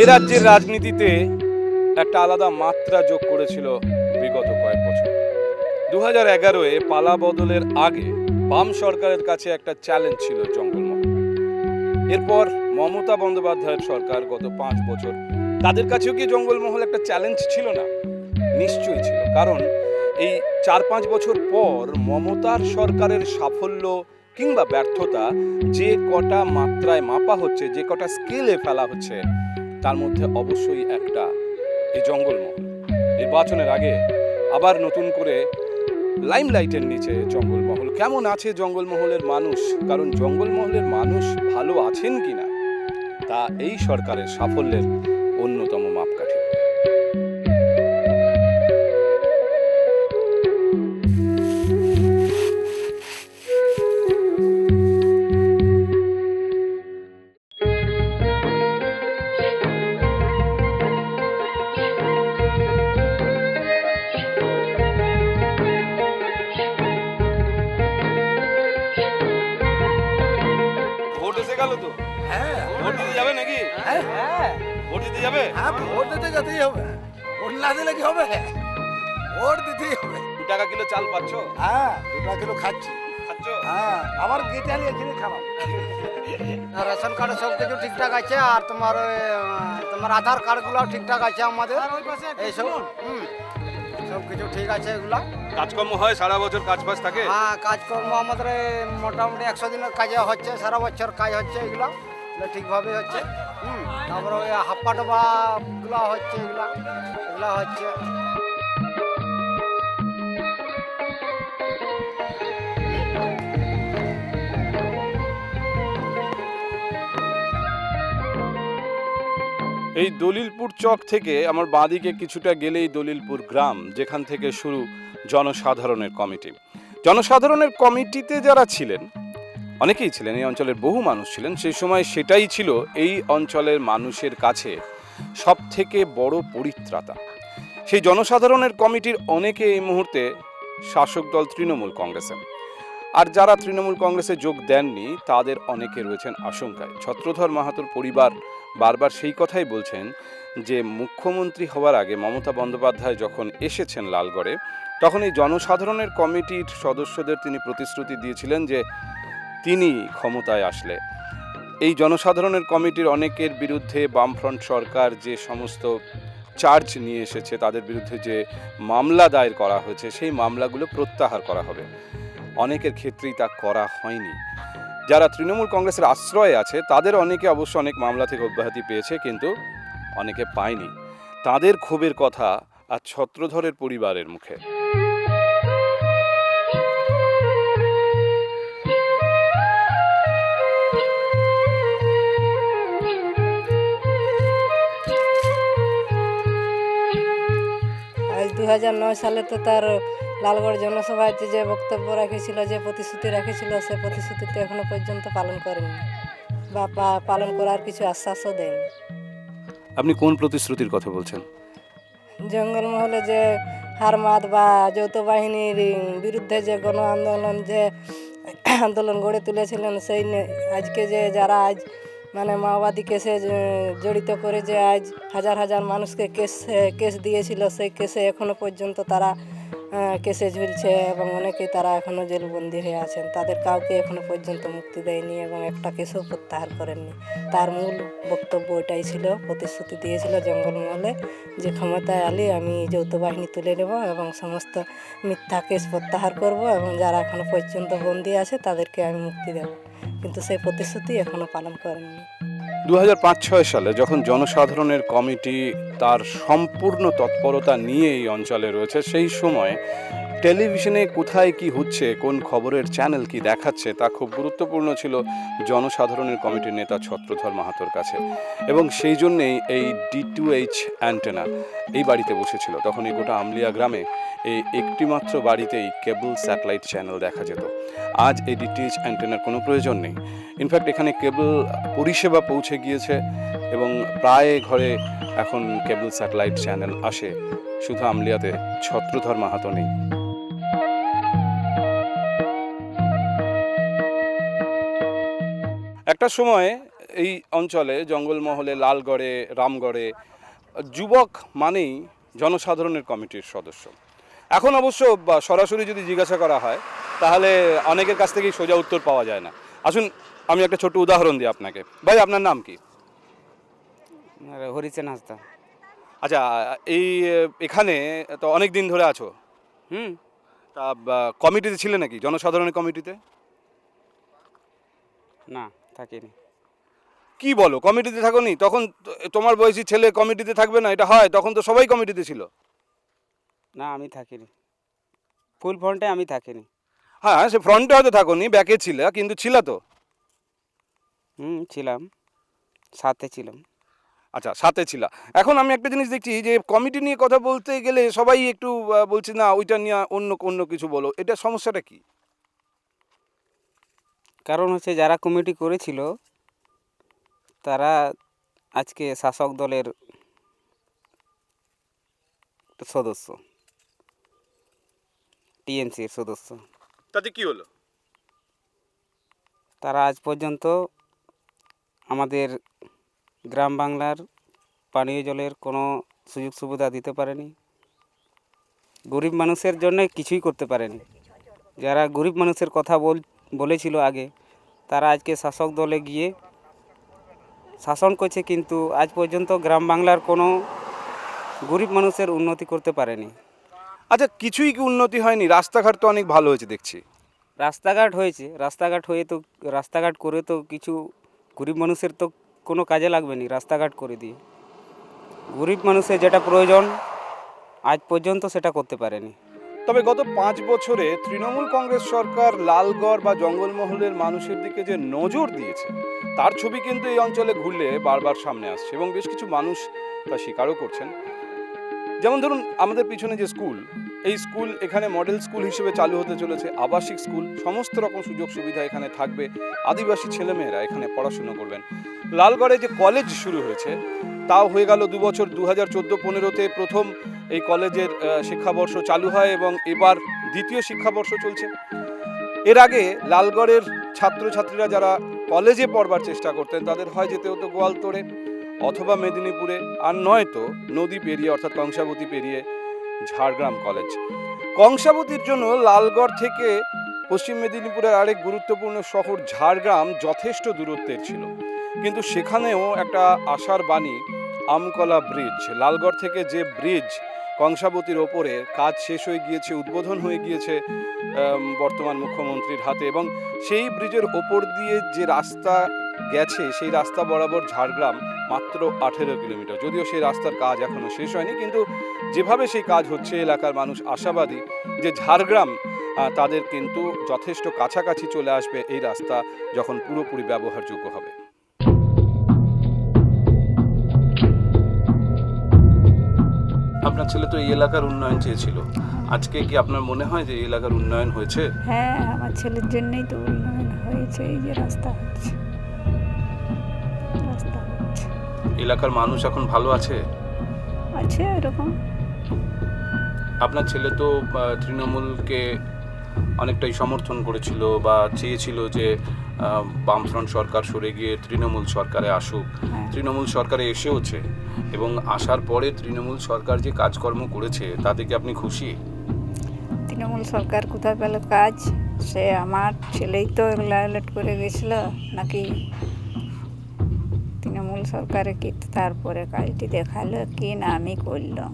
এ রাজ্যের রাজনীতিতে একটা আলাদা মাত্রা যোগ করেছিল বিগত কয়েক বছর। দু হাজার এগারোয় পালা বদলের আগে বাম সরকারের কাছে একটা চ্যালেঞ্জ ছিল জঙ্গলমহল। এরপর মমতা বন্দ্যোপাধ্যায়ের সরকার গত পাঁচ বছর তাদের কাছেও কি জঙ্গলমহল একটা চ্যালেঞ্জ ছিল না? নিশ্চয়ই ছিল, কারণ এই চার পাঁচ বছর পর মমতার সরকারের সাফল্য কিংবা ব্যর্থতা যে কটা মাত্রায় মাপা হচ্ছে, যে কটা স্কেলে ফেলা হচ্ছে তার মধ্যে অবশ্যই একটা এই জঙ্গলমহল। নির্বাচনের আগে আবার নতুন করে লাইমলাইটের নিচে জঙ্গলমহল। কেমন আছে জঙ্গলমহলের মানুষ? কারণ জঙ্গলমহলের মানুষ ভালো আছেন কি না তা এই সরকারের সাফল্যের ভোট এসে গেল তো? হ্যাঁ। ভোট দিতে যাবে নাকি? হ্যাঁ। ভোট দিতে যাবে? হ্যাঁ ভোট দিতে যেতেই হবে। ভোট না দিলে কি হবে? ভোট দিতেই হবে। দু টাকা কিলো চাল পাচ্ছ? হ্যাঁ দুটা কিলো খাচ্ছি। খাচ্ছ? হ্যাঁ আবার গেটে আনিয়ে কিনে খাওয়া রেশন কার্ডে সব কিছু ঠিকঠাক আছে আর তোমার ওই, তোমার আধার কার্ডগুলো ঠিকঠাক আছে আমাদের। এইসব হুম সব কিছু ঠিক আছে এগুলা। কাজকর্ম হয় সারা বছর কাজ ফাজ থাকে? হ্যাঁ কাজকর্ম আমাদের মোটামুটি একশো দিনের কাজে হচ্ছে সারা বছর কাজ হচ্ছে এগুলো ঠিকভাবে হচ্ছে। হুম তারপরে ওই হাপ্পা ডোবাগুলো হচ্ছে এগুলা এগুলা হচ্ছে। এই দলিলপুর চক থেকে আমার বাঁদিকে কিছুটা গেলেই দলিলপুর গ্রাম যেখান থেকে শুরু। জনসাধারণের কমিটি। জনসাধারণের কমিটিতে যারা ছিলেন, অনেকেই ছিলেন, এই অঞ্চলের বহু মানুষ ছিলেন, সেই সময় সেটাই ছিল এই অঞ্চলের মানুষের কাছে সব থেকে বড় পরিত্রাতা। সেই জনসাধারণের কমিটির অনেকে এই মুহূর্তে শাসক দল তৃণমূল কংগ্রেসে। আর যারা তৃণমূল কংগ্রেসে যোগ দেননি, তাদের অনেকে রয়েছেন আশঙ্কায়। ছত্রধর মাহাতোর পরিবার বারবার সেই কথাই বলছেন যে মুখ্যমন্ত্রী হওয়ার আগে মমতা বন্দ্যোপাধ্যায় যখন এসেছেন লালগড়ে, তখন এই জনসাধারণের কমিটির সদস্যদের তিনি প্রতিশ্রুতি দিয়েছিলেন যে তিনি ক্ষমতায় আসলে। এই জনসাধারণের কমিটির অনেকের বিরুদ্ধে বামফ্রন্ট সরকার যে সমস্ত চার্জ নিয়ে এসেছে, তাদের বিরুদ্ধে যে মামলা দায়ের করা হয়েছে, সেই মামলাগুলো প্রত্যাহার করা হবে। অনেকের ক্ষেত্রেই তা করা হয়নি। যারা তৃণমূল কংগ্রেসের আশ্রয়ে আছে, তাদের অনেকে অবশ্য অনেক মামলা থেকে অব্যাহতি পেয়েছে, কিন্তু অনেকে পায়নি। তাদের ক্ষোভের কথা আর ছত্রধরের পরিবারের মুখে। আজ দু হাজার নয় সালে তো তার লালগড় জনসভাতে যে বক্তব্য রেখেছিল যে প্রতিশ্রুতি রেখেছিল সে প্রতিশ্রুতিতে এখনও পর্যন্ত পালন করেনি বা পালন করার কিছু আশ্বাসও দেয়নি। আপনি কোন প্রতিশ্রুতির কথা বলছেন? জঙ্গলমহলে যে হারমাদ বা যৌথ বাহিনীর বিরুদ্ধে যে গণ আন্দোলন যে আন্দোলন গড়ে তুলেছিলেন সেই আজকে যে যারা আজ মানে মাওবাদী কেসে জড়িত করে যে আজ হাজার হাজার মানুষকে কেস কেস দিয়েছিল সেই কেসে এখনও পর্যন্ত তারা কেসে ঝুলছে এবং অনেকেই তারা এখনও জেলবন্দি হয়ে আছেন। তাদের কাউকে এখনও পর্যন্ত মুক্তি দেয়নি এবং একটা কেসও প্রত্যাহার করেননি। তার মূল বক্তব্য ওইটাই ছিল, প্রতিশ্রুতি দিয়েছিল জঙ্গলমহলে যে ক্ষমতায় আলি আমি যৌথ বাহিনী তুলে নেব এবং সমস্ত মিথ্যা কেস প্রত্যাহার করব এবং যারা এখনও পর্যন্ত বন্দি আছে তাদেরকে আমি মুক্তি দেব। কিন্তু সেই প্রতিশ্রুতি এখনও পালন করেননি। দু হাজার সালে যখন জনসাধারণের কমিটি তার সম্পূর্ণ তৎপরতা নিয়ে এই অঞ্চলে রয়েছে, সেই সময় টেলিভিশনে কোথায় কি হচ্ছে, কোন খবরের চ্যানেল কি দেখাচ্ছে, তা খুব গুরুত্বপূর্ণ ছিল জনসাধারণের কমিটির নেতা ছত্রধর মাহাতোর কাছে। এবং সেই জন্যেই এই ডি টু এইচ অ্যান্টেনা এই বাড়িতে বসেছিল। তখন এই গোটা আমলিয়া গ্রামে এই একটিমাত্র বাড়িতেই কেবল স্যাটেলাইট চ্যানেল দেখা যেত। আজ এই ডিটিএইচ অ্যান্টেনার কোনো প্রয়োজন নেই। ইনফ্যাক্ট এখানে কেবল পরিষেবা পৌঁছে গিয়েছে এবং প্রায় ঘরে এখন কেবল স্যাটেলাইট চ্যানেল আসে। শুধু আমলিয়াতে ছত্রধর মাহাতো নেই। একটা সময় এই অঞ্চলে জঙ্গলমহলে, লালগড়ে, রামগড়ে যুবক মানেই জনসাধারণের কমিটির সদস্য। এখন অবশ্য সরাসরি যদি জিজ্ঞাসা করা হয় তাহলে অনেকের কাছ থেকেই সোজা উত্তর পাওয়া যায় না। আসুন আমি একটা ছোট উদাহরণ দিই আপনাকে। ভাই আপনার নাম কি? হরিচেন হাসদা আচ্ছা এই এখানে তো অনেক দিন ধরে আছো? হুম। তা কমিটিতে ছিলে নাকি? জনসাধারণের কমিটিতে? না থাকিনি। কি বলো? কমিটিতে থাকোনি? তখন তোমার বয়সী ছেলে কমিটিতে থাকবে না? এটা হয়? তখন তো সবাই কমিটিতে ছিল। না আমি থাকিনি। ফুল ফ্রন্টে আমি থাকিনি। হ্যাঁ সে ফ্রন্টে হয়তো থাকোনি ব্যাকে ছিল কিন্তু ছিল তো? হুম ছিলাম। সাথে ছিলাম। আচ্ছা সাথে ছিল। এখন আমি একটা জিনিস দেখছি যে কমিটি নিয়ে কথা বলতে গেলে সবাই একটু বলছে না ওইটা নিয়ে অন্য অন্য কিছু বলো। এটা সমস্যাটা কি? কারণ হচ্ছে যারা কমিটি করেছিল তারা আজকে শাসক দলের সদস্য। টিএমসির সদস্য। তাতে কি হলো? তারা আজ পর্যন্ত আমাদের গ্রাম বাংলার পানীয় জলের কোনো সুযোগ সুবিধা দিতে পারেনি। গরিব মানুষের জন্য কিছুই করতে পারেনি। যারা গরিব মানুষের কথা বল বলেছিল আগে তারা আজকে শাসক দলে গিয়ে শাসন করছে কিন্তু আজ পর্যন্ত গ্রাম বাংলার কোনো গরিব মানুষের উন্নতি করতে পারেনি। আচ্ছা কিছুই কি উন্নতি হয়নি? রাস্তাঘাট তো অনেক ভালো হয়েছে দেখছি। রাস্তাঘাট হয়েছে। রাস্তাঘাট হয়ে তো রাস্তাঘাট করে তো কিছু গরিব মানুষের তো কোনো কাজে লাগবে না রাস্তাঘাট করে দিয়ে। গরিব মানুষের যেটা প্রয়োজন আজ পর্যন্ত সেটা করতে পারেনি। তবে গত পাঁচ বছরে তৃণমূল কংগ্রেস সরকার লালগড় বা জঙ্গলমহলের মানুষের দিকে যে নজর দিয়েছে তার ছবি কিন্তু এই অঞ্চলে ঘুরলে বারবার সামনে আসছে এবং বেশ কিছু মানুষ তা স্বীকারও করছেন। যেমন ধরুন, আমাদের পিছনে যে স্কুল, এই স্কুল এখানে মডেল স্কুল হিসেবে চালু হতে চলেছে, আবাসিক স্কুল, সমস্ত রকম সুযোগ সুবিধা এখানে থাকবে, আদিবাসী ছেলেমেয়েরা এখানে পড়াশুনো করবেন। লালগড়ে যে কলেজ শুরু হয়েছে, তাও হয়ে গেল দু বছর, দু হাজার চোদ্দ পনেরোতে প্রথম এই কলেজের শিক্ষাবর্ষ চালু হয় এবং এবার দ্বিতীয় শিক্ষাবর্ষ চলছে। এর আগে লালগড়ের ছাত্রছাত্রীরা যারা কলেজে পড়বার চেষ্টা করতেন, তাদের হয় যেতে হতো গোয়ালতোড়ে। অথবা মেদিনীপুরে, আর নয়তো নদী পেরিয়ে, অর্থাৎ কংসাবতী পেরিয়ে ঝাড়গ্রাম কলেজ কংসাবতীর জন্য লালগড় থেকে পশ্চিম মেদিনীপুরের আরেক গুরুত্বপূর্ণ শহর ঝাড়গ্রাম যথেষ্ট দূরত্বের ছিল। কিন্তু সেখানেও একটা আশার বাণী, আমকলা ব্রিজ লালগড় থেকে যে ব্রিজ কংসাবতীর ওপরে কাজ শেষ হয়ে গিয়েছে, উদ্বোধন হয়ে গিয়েছে বর্তমান মুখ্যমন্ত্রীর হাতে এবং সেই ব্রিজের ওপর দিয়ে যে রাস্তা গেছে, সেই রাস্তা বরাবর ঝাড়গ্রাম মাত্র আঠেরো কিলোমিটার। যদিও সেই রাস্তার কাজ এখনও শেষ হয়নি, কিন্তু যেভাবে সেই কাজ হচ্ছে, এলাকার মানুষ আশাবাদী যে ঝাড়গ্রাম তাদের কিন্তু যথেষ্ট কাছাকাছি চলে আসবে এই রাস্তা যখন পুরোপুরি ব্যবহারযোগ্য হবে। আপনার ছেলে তো এই এলাকার উন্নয়ন চেয়েছিল। আজকে কি আপনার মনে হয় যে এই এলাকার উন্নয়ন হয়েছে? হ্যাঁ আমার ছেলের জন্যই তো উন্নয়ন হয়েছে, এই যে রাস্তা হচ্ছে। এলাকার মানুষ এখন ভালো আছে? আছে এরকম। আপনার ছেলে তো তৃণমূলকে অনেকটাই সমর্থন করেছিল বা চেয়েছিল যে বামফ্রন্ট সরকার সরে গিয়ে তৃণমূল সরকারে আসুক। হ্যাঁ। তৃণমূল সরকারে এসেওছে এবং আসার পরে তৃণমূল সরকার যে কাজকর্ম করেছে তাতে কি আপনি খুশি? তৃণমূল সরকার কোথায় পেল কাজ? সে আমার ছেলেই তো লাইলেট করে গেছিল নাকি সরকারে কি তারপরে কাজটি দেখাল কি না আমি করলাম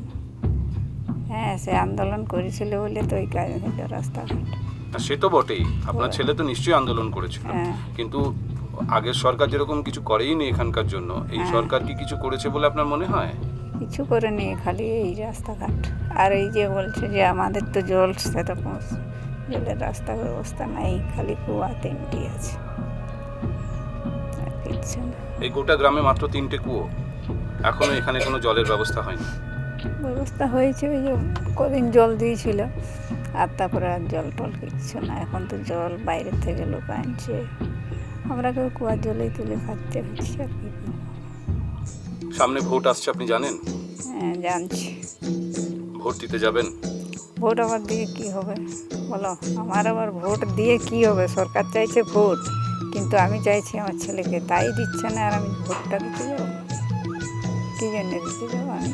হ্যাঁ সে আন্দোলন করেছিল বলে তো ওই কাজ হলো রাস্তাঘাট। সে তো বটেই। আপনার ছেলে তো নিশ্চয়ই আন্দোলন করেছিল। হ্যাঁ। কিন্তু আগের সরকার যেরকম কিছু করেই করেইনি এখানকার জন্য এই হ্যাঁ। সরকার কি কিছু করেছে বলে আপনার মনে হয়? কিছু করে নেই খালি এই রাস্তাঘাট। আর এই যে বলছে যে আমাদের তো জল সেরকম জলের রাস্তা ব্যবস্থা নাই খালি কুয়া তিনটি আছে। আর কিচ্ছু না। এই গোটা গ্রামে মাত্র তিনটে কুয়ো। এখনও এখানে কোনো জলের ব্যবস্থা হয়নি। ব্যবস্থা হয়েছে ওই যে কদিন জল দিয়েছিল আর তারপরে আর জল টল কিচ্ছু না। এখন তো জল বাইরের থেকে লোক আনছে। আমরা কেউ কুয়ার জলেই তুলে খাচ্ছে হচ্ছে আর কি সামনে ভোট আসছে আপনি জানেন? হ্যাঁ জানছি। ভোট দিতে যাবেন? ভোট আবার দিয়ে কি হবে? বলো আমার আবার ভোট দিয়ে কি হবে? সরকার চাইছে ভোট। কিন্তু আমি চাইছি আমার ছেলেকে। তাই দিচ্ছে না আর আমি ভোটটা দিতে যাব? কী জন্য দিতে যাব? আমি।